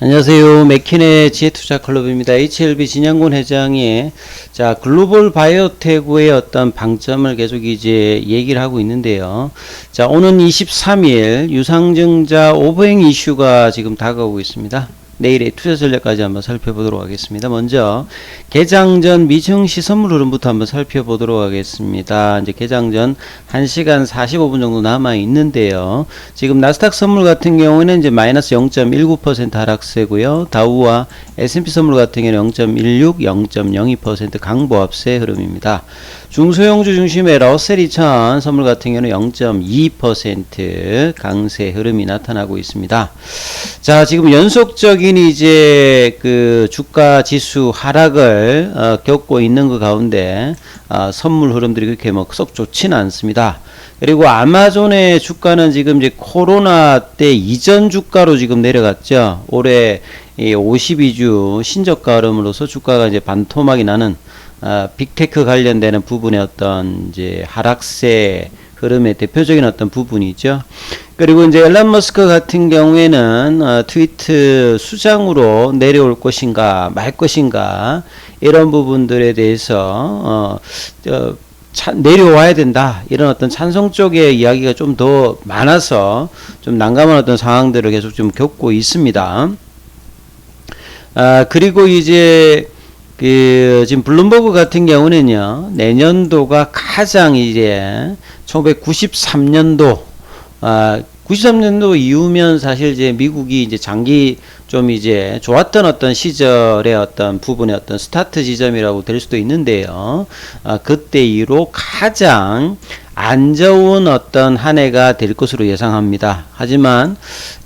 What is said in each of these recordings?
안녕하세요. 맥킨의 지혜투자 클럽입니다. HLB 진양군 회장이 자 글로벌 바이오테크의 어떤 방점을 계속 이제 얘기를 하고 있는데요. 자 오는 23일 유상증자 오버행 이슈가 지금 다가오고 있습니다. 내일의 투자 전략까지 한번 살펴보도록 하겠습니다. 먼저 개장 전 미증시 선물 흐름부터 한번 살펴보도록 하겠습니다. 이제 개장 전 1시간 45분 정도 남아 있는데요. 지금 나스닥 선물 같은 경우에는 이제 마이너스 0.19% 하락세고요. 다우와 S&P 선물 같은 경우는 0.16, 0.02% 강보합세 흐름입니다. 중소형주 중심의 러셀 2000 선물 같은 경우는 0.2% 강세 흐름이 나타나고 있습니다. 자, 지금 연속적인 이제 그 주가 지수 하락을 어, 겪고 있는 그 가운데 어, 선물 흐름들이 그렇게 뭐썩 좋지는 않습니다. 그리고 아마존의 주가는 지금 이제 코로나 때 이전 주가로 지금 내려갔죠. 올해 이 52주 신저가 흐름으로서 주가가 이제 반토막이 나는 어, 빅테크 관련되는 부분의 어떤 이제 하락세 흐름의 대표적인 어떤 부분이죠. 그리고 이제 앨런 머스크 같은 경우에는 어, 트위트 수장으로 내려올 것인가 말 것인가 이런 부분들에 대해서 어, 어, 차, 내려와야 된다 이런 어떤 찬성 쪽의 이야기가 좀 더 많아서 좀 난감한 어떤 상황들을 계속 좀 겪고 있습니다. 아 그리고 이제 그 지금 블룸버그 같은 경우는요 내년도가 가장 이제 1993년도 아 93년도 이후면 사실 이제 미국이 이제 장기 좀 이제 좋았던 어떤 시절의 어떤 부분의 어떤 스타트 지점이라고 될 수도 있는데요. 아, 그때 이후로 가장 안 좋은 어떤 한 해가 될 것으로 예상합니다. 하지만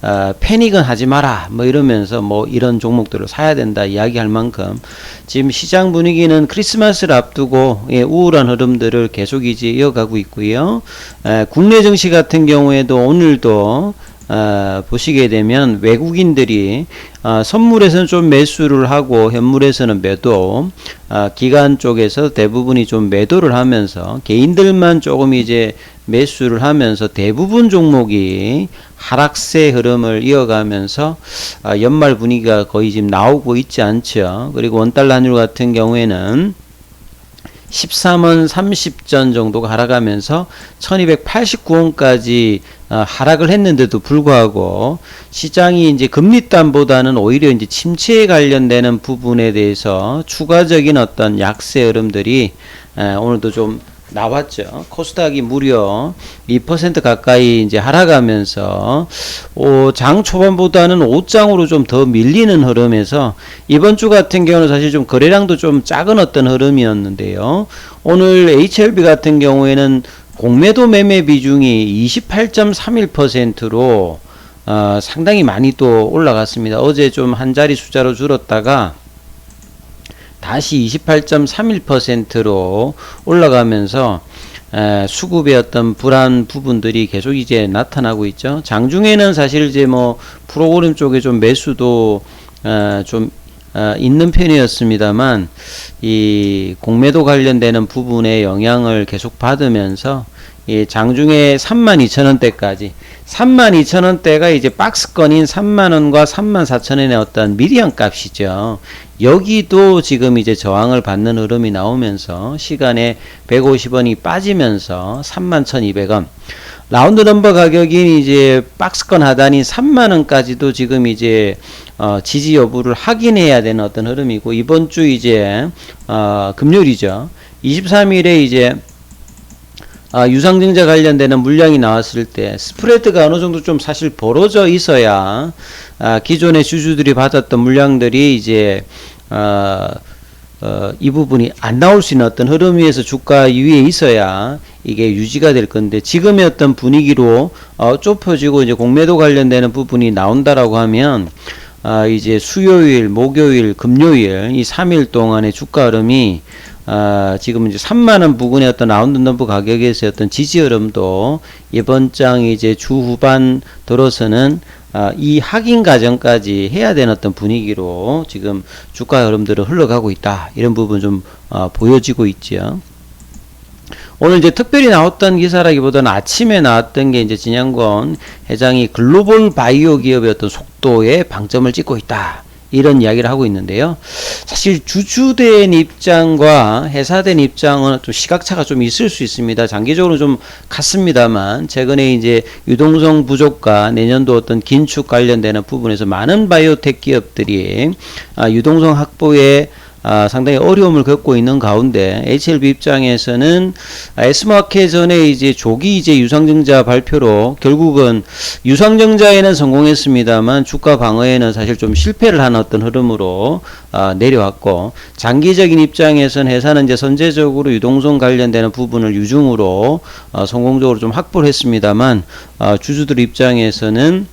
어, 패닉은 하지 마라 뭐 이러면서 뭐 이런 종목들을 사야 된다 이야기할 만큼 지금 시장 분위기는 크리스마스를 앞두고 예, 우울한 흐름들을 계속 이제 이어가고 있고요. 에, 국내 증시 같은 경우에도 오늘도 어, 보시게 되면 외국인들이 어, 선물에서는 좀 매수를 하고 현물에서는 매도, 어, 기관 쪽에서 대부분이 좀 매도를 하면서 개인들만 조금 이제 매수를 하면서 대부분 종목이 하락세 흐름을 이어가면서 어, 연말 분위기가 거의 지금 나오고 있지 않죠. 그리고 원달러 환율 같은 경우에는 13원 30전 정도가 하락하면서 1289원까지 어, 하락을 했는데도 불구하고 시장이 이제 금리단보다는 오히려 이제 침체에 관련되는 부분에 대해서 추가적인 어떤 약세 흐름들이 에, 오늘도 좀 나왔죠. 코스닥이 무려 2% 가까이 이제 하락하면서 어, 장 초반보다는 5장으로 좀 더 밀리는 흐름에서 이번 주 같은 경우는 사실 좀 거래량도 좀 작은 어떤 흐름이었는데요. 오늘 HLB 같은 경우에는 공매도 매매 비중이 28.31%로 어, 상당히 많이 또 올라갔습니다. 어제 좀 한 자리 숫자로 줄었다가 다시 28.31%로 올라가면서 에, 수급의 어떤 불안 부분들이 계속 이제 나타나고 있죠. 장중에는 사실 이제 뭐 프로그램 쪽에 좀 매수도 어, 좀 어, 있는 편이었습니다만 이 공매도 관련되는 부분에 영향을 계속 받으면서 이 장중에 32,000원대까지 32,000원대가 이제 박스권인 3만원과 34,000원의 어떤 미디안 값이죠. 여기도 지금 이제 저항을 받는 흐름이 나오면서 시간에 150원이 빠지면서 31,200원 라운드 넘버 가격이 이제 박스권 하단이 3만원까지도 지금 이제 어, 지지 여부를 확인해야 되는 어떤 흐름이고 이번 주 이제 어, 금요일이죠. 23일에 이제 아, 유상증자 관련되는 물량이 나왔을 때 스프레드가 어느 정도 좀 사실 벌어져 있어야 아, 기존의 주주들이 받았던 물량들이 이제 어, 어, 이 부분이 안 나올 수 있는 어떤 흐름 위에서 주가 위에 있어야 이게 유지가 될 건데 지금의 어떤 분위기로 어, 좁혀지고 이제 공매도 관련되는 부분이 나온다라고 하면 아, 이제 수요일, 목요일, 금요일 이 3일 동안의 주가 흐름이 아, 지금 이제 3만원 부근의 어떤 라운드 넘버 가격에서 어떤 지지 흐름도 이번 장 이제 주 후반 들어서는 아, 이 확인 과정까지 해야 되는 어떤 분위기로 지금 주가 흐름들은 흘러가고 있다. 이런 부분 좀 어, 보여지고 있죠. 오늘 이제 특별히 나왔던 기사라기보다는 아침에 나왔던 게 이제 진양권 회장이 글로벌 바이오 기업의 어떤 속도에 방점을 찍고 있다. 이런 이야기를 하고 있는데요. 사실 주주된 입장과 회사된 입장은 좀 시각차가 좀 있을 수 있습니다. 장기적으로 좀 같습니다만 최근에 이제 유동성 부족과 내년도 어떤 긴축 관련되는 부분에서 많은 바이오텍 기업들이 아, 유동성 확보에 아, 상당히 어려움을 겪고 있는 가운데 HLB 입장에서는 S마켓 전에 이제 조기 이제 유상증자 발표로 결국은 유상증자에는 성공했습니다만 주가 방어에는 사실 좀 실패를 한 어떤 흐름으로 아, 내려왔고 장기적인 입장에서는 회사는 이제 선제적으로 유동성 관련되는 부분을 유중으로 어, 성공적으로 좀 확보를 했습니다만 어, 주주들 입장에서는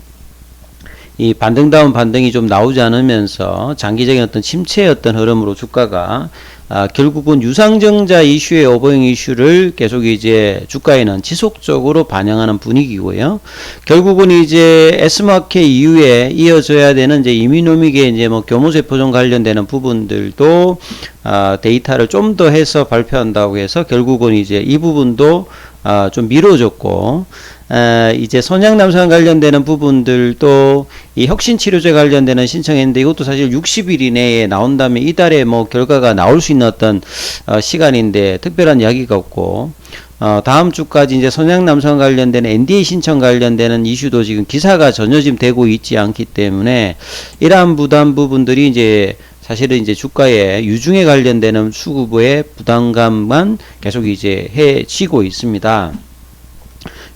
이 반등다운 반등이 좀 나오지 않으면서 장기적인 어떤 침체의 어떤 흐름으로 주가가 아, 결국은 유상증자 이슈의 오버행 이슈를 계속 이제 주가에는 지속적으로 반영하는 분위기고요. 결국은 이제 S마켓 이후에 이어져야 되는 이제 이미노믹의 이제 뭐 교무세포종 관련되는 부분들도 아, 데이터를 좀 더 해서 발표한다고 해서 결국은 이제 이 부분도 아, 좀 미뤄졌고 에, 이제 선양남성 관련되는 부분들도 이 혁신치료제 관련되는 신청했는데 이것도 사실 60일 이내에 나온다면 이달에 뭐 결과가 나올 수 있는 어떤 어, 시간인데 특별한 이야기가 없고 어, 다음 주까지 이제 선양남성 관련되는 NDA 신청 관련되는 이슈도 지금 기사가 전혀 지금 되고 있지 않기 때문에 이러한 부담 부분들이 이제 사실은 이제 주가에 유중에 관련되는 수급의 부담감만 계속 이제 해치고 있습니다.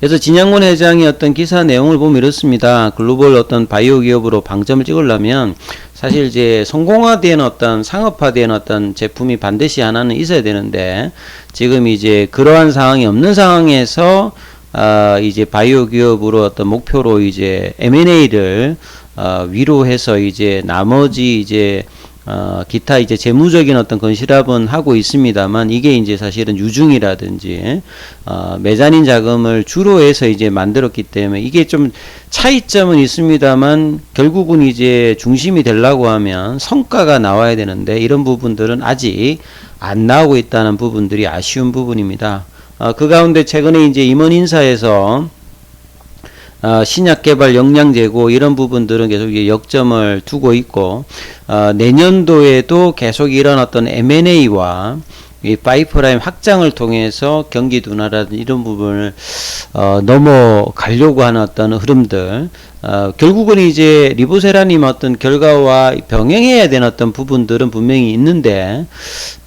그래서 진양곤 회장이 어떤 기사 내용을 보면 이렇습니다. 글로벌 어떤 바이오 기업으로 방점을 찍으려면 사실 이제 성공화된 어떤 상업화된 어떤 제품이 반드시 하나는 있어야 되는데 지금 이제 그러한 상황이 없는 상황에서 아 이제 바이오 기업으로 어떤 목표로 이제 M&A를 어, 위로해서 이제 나머지 이제 어, 기타 이제 재무적인 어떤 건실합은 하고 있습니다만 이게 이제 사실은 유중이라든지 어, 매자닌 자금을 주로 해서 이제 만들었기 때문에 이게 좀 차이점은 있습니다만 결국은 이제 중심이 되려고 하면 성과가 나와야 되는데 이런 부분들은 아직 안 나오고 있다는 부분들이 아쉬운 부분입니다. 어, 그 가운데 최근에 이제 임원 인사에서 어, 신약 개발 역량 제고 이런 부분들은 계속 역점을 두고 있고 어, 내년도에도 계속 어떤 M&A와 이 파이프라인 확장을 통해서 경기 둔화라든 이런 부분을 어, 넘어가려고 하는 어떤 흐름들 어, 결국은 이제 리보세라님 어떤 결과와 병행해야 되는 어떤 부분들은 분명히 있는데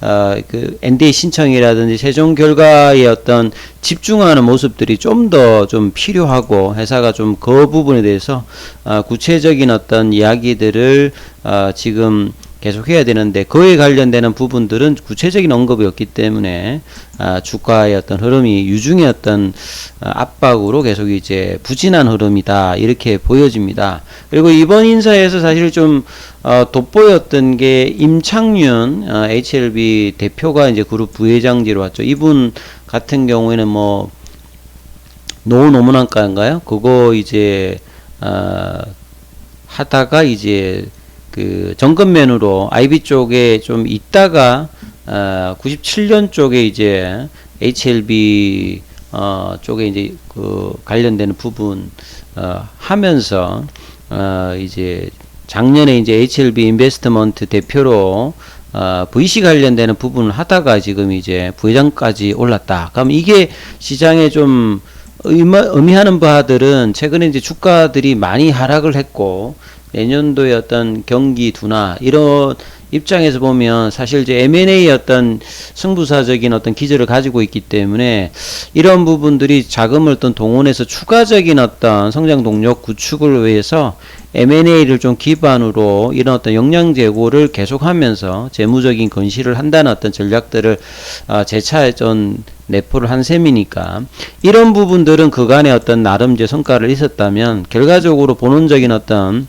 어, 그 NDA 신청이라든지 최종 결과의 어떤 집중하는 모습들이 좀더좀 필요하고 회사가 좀 그 부분에 대해서 어, 구체적인 어떤 이야기들을 어, 지금 계속 해야 되는데 그에 관련되는 부분들은 구체적인 언급이 없기 때문에 아, 주가의 어떤 흐름이 유중의 어떤 아, 압박으로 계속 이제 부진한 흐름이다 이렇게 보여집니다. 그리고 이번 인사에서 사실 좀 어, 돋보였던 게 임창윤 어, HLB 대표가 이제 그룹 부회장지로 왔죠. 이분 같은 경우에는 뭐 노후 노무난가인가요? 그거 이제 어, 하다가 이제 그 정권면으로 IB 쪽에 좀 있다가 어, 97년 쪽에 이제 HLB 어, 쪽에 이제 그 관련되는 부분 어, 하면서 어, 이제 작년에 이제 HLB 인베스트먼트 대표로 어, VC 관련되는 부분을 하다가 지금 이제 부회장까지 올랐다. 그럼 이게 시장에 좀 의미, 의미하는 바들은 최근에 이제 주가들이 많이 하락을 했고 내년도의 어떤 경기 둔화 이런 입장에서 보면 사실 이제 M&A 어떤 승부사적인 어떤 기조를 가지고 있기 때문에 이런 부분들이 자금을 어떤 동원해서 추가적인 어떤 성장 동력 구축을 위해서 M&A를 좀 기반으로 이런 어떤 역량 제고를 계속하면서 재무적인 건실을 한다는 어떤 전략들을 어, 재차 좀 내포를 한 셈이니까 이런 부분들은 그간의 어떤 나름 제 성과를 있었다면 결과적으로 본원적인 어떤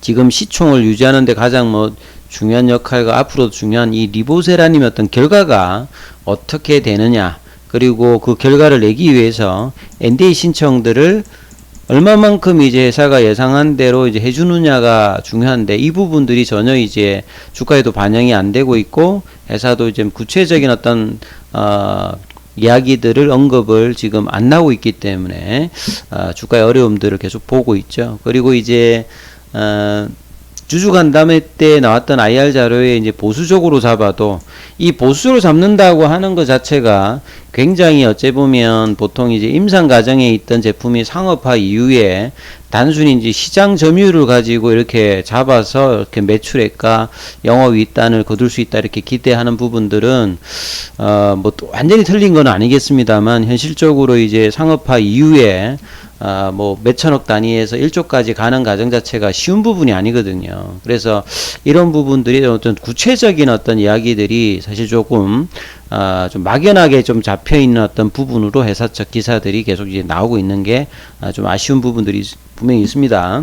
지금 시총을 유지하는 데 가장 뭐 중요한 역할과 앞으로도 중요한 이 리보세라님의 어떤 결과가 어떻게 되느냐 그리고 그 결과를 내기 위해서 NDA 신청들을 얼마만큼 이제 회사가 예상한 대로 이제 해주느냐가 중요한데 이 부분들이 전혀 이제 주가에도 반영이 안 되고 있고 회사도 이제 구체적인 어떤 어 이야기들을 언급을 지금 안 나오고 있기 때문에 어, 주가의 어려움들을 계속 보고 있죠. 그리고 이제 어, 주주 간담회 때 나왔던 IR 자료에 이제 보수적으로 잡아도 이 보수로 잡는다고 하는 것 자체가 굉장히 어째 보면 보통 이제 임상 과정에 있던 제품이 상업화 이후에 단순히 이제 시장 점유율을 가지고 이렇게 잡아서 이렇게 매출액과 영업 이익단을 거둘 수 있다 이렇게 기대하는 부분들은 어뭐 완전히 틀린 건 아니겠습니다만 현실적으로 이제 상업화 이후에 아, 뭐 몇천억 단위에서 1조까지 가는 과정 자체가 쉬운 부분이 아니거든요. 그래서 이런 부분들이 어떤 구체적인 어떤 이야기들이 사실 조금 아, 좀 막연하게 좀 잡혀 있는 어떤 부분으로 회사 측 기사들이 계속 이제 나오고 있는 게 좀 아쉬운 부분들이 있- 분명히 있습니다.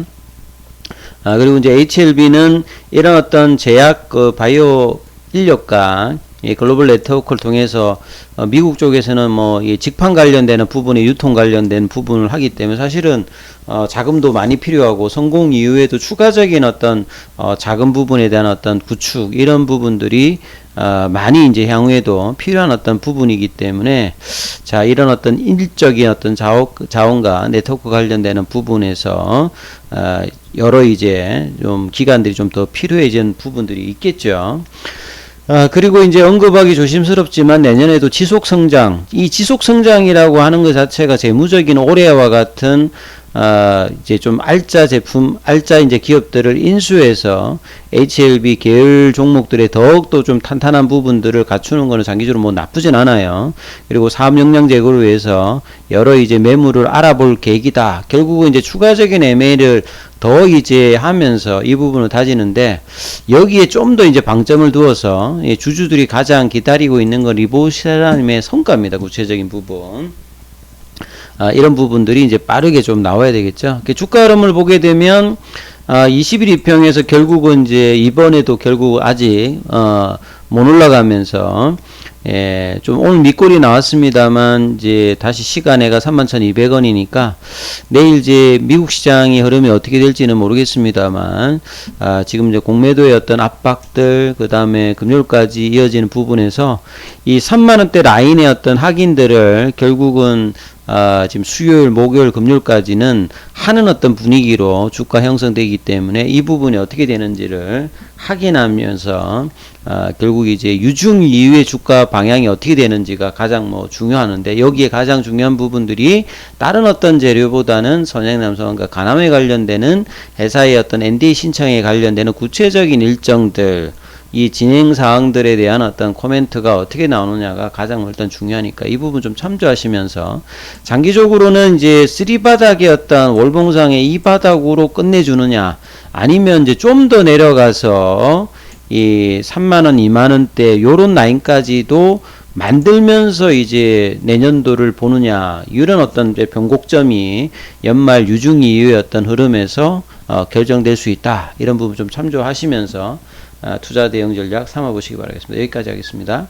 아, 그리고 이제 HLB는 이런 어떤 제약 그 바이오 인력과 이 글로벌 네트워크를 통해서 어, 미국 쪽에서는 뭐이 직판 관련되는 부분에 유통 관련된 부분을 하기 때문에 사실은 어, 자금도 많이 필요하고 성공 이후에도 추가적인 어떤 어, 작은 부분에 대한 어떤 구축 이런 부분들이 어, 많이 이제 향후에도 필요한 어떤 부분이기 때문에 자 이런 어떤 일적인 어떤 자원, 자원과 네트워크 관련되는 부분에서 어, 여러 이제 좀 기관들이 좀 더 필요해지는 부분들이 있겠죠. 아, 그리고 이제 언급하기 조심스럽지만 내년에도 지속 성장, 이 지속 성장이라고 하는 것 자체가 재무적인 올해와 같은 아, 이제 좀 알짜 제품, 알짜 이제 기업들을 인수해서 HLB 계열 종목들의 더욱더 좀 탄탄한 부분들을 갖추는 거는 장기적으로 뭐 나쁘진 않아요. 그리고 사업 역량 제고를 위해서 여러 이제 매물을 알아볼 계기다. 결국은 이제 추가적인 M&A를 더 이제 하면서 이 부분을 다지는데 여기에 좀 더 이제 방점을 두어서 이 주주들이 가장 기다리고 있는 건 리보시라님의 성과입니다. 구체적인 부분. 아, 이런 부분들이 이제 빠르게 좀 나와야 되겠죠. 그 주가 흐름을 보게 되면 아, 20일 이평에서 결국은 이제 이번에도 결국 아직 어, 못 올라가면서 예, 좀 오늘 밑골이 나왔습니다만 이제 다시 시간에가 31,200원이니까 내일 이제 미국 시장의 흐름이 어떻게 될지는 모르겠습니다만 아, 지금 이제 공매도의 어떤 압박들 그다음에 금요일까지 이어지는 부분에서 이 3만 원대 라인의 어떤 확인들을 결국은 아, 지금 수요일, 목요일, 금요일까지는 하는 어떤 분위기로 주가 형성되기 때문에 이 부분이 어떻게 되는지를 확인하면서 아, 결국 이제 유중 이후의 주가 방향이 어떻게 되는지가 가장 뭐 중요하는데 여기에 가장 중요한 부분들이 다른 어떤 재료보다는 선양남성과 간암에 관련되는 회사의 어떤 NDA 신청에 관련되는 구체적인 일정들 이 진행 사항들에 대한 어떤 코멘트가 어떻게 나오느냐가 가장 일단 중요하니까 이 부분 좀 참조하시면서 장기적으로는 이제 3바닥의 어떤 월봉상의 이 바닥으로 끝내주느냐 아니면 이제 좀 더 내려가서 이 3만원, 2만원대 요런 라인까지도 만들면서 이제 내년도를 보느냐 이런 어떤 이제 변곡점이 연말 유중 이후의 어떤 흐름에서 어, 결정될 수 있다 이런 부분 좀 참조하시면서 아, 투자 대응 전략 삼아 보시기 바라겠습니다. 여기까지 하겠습니다.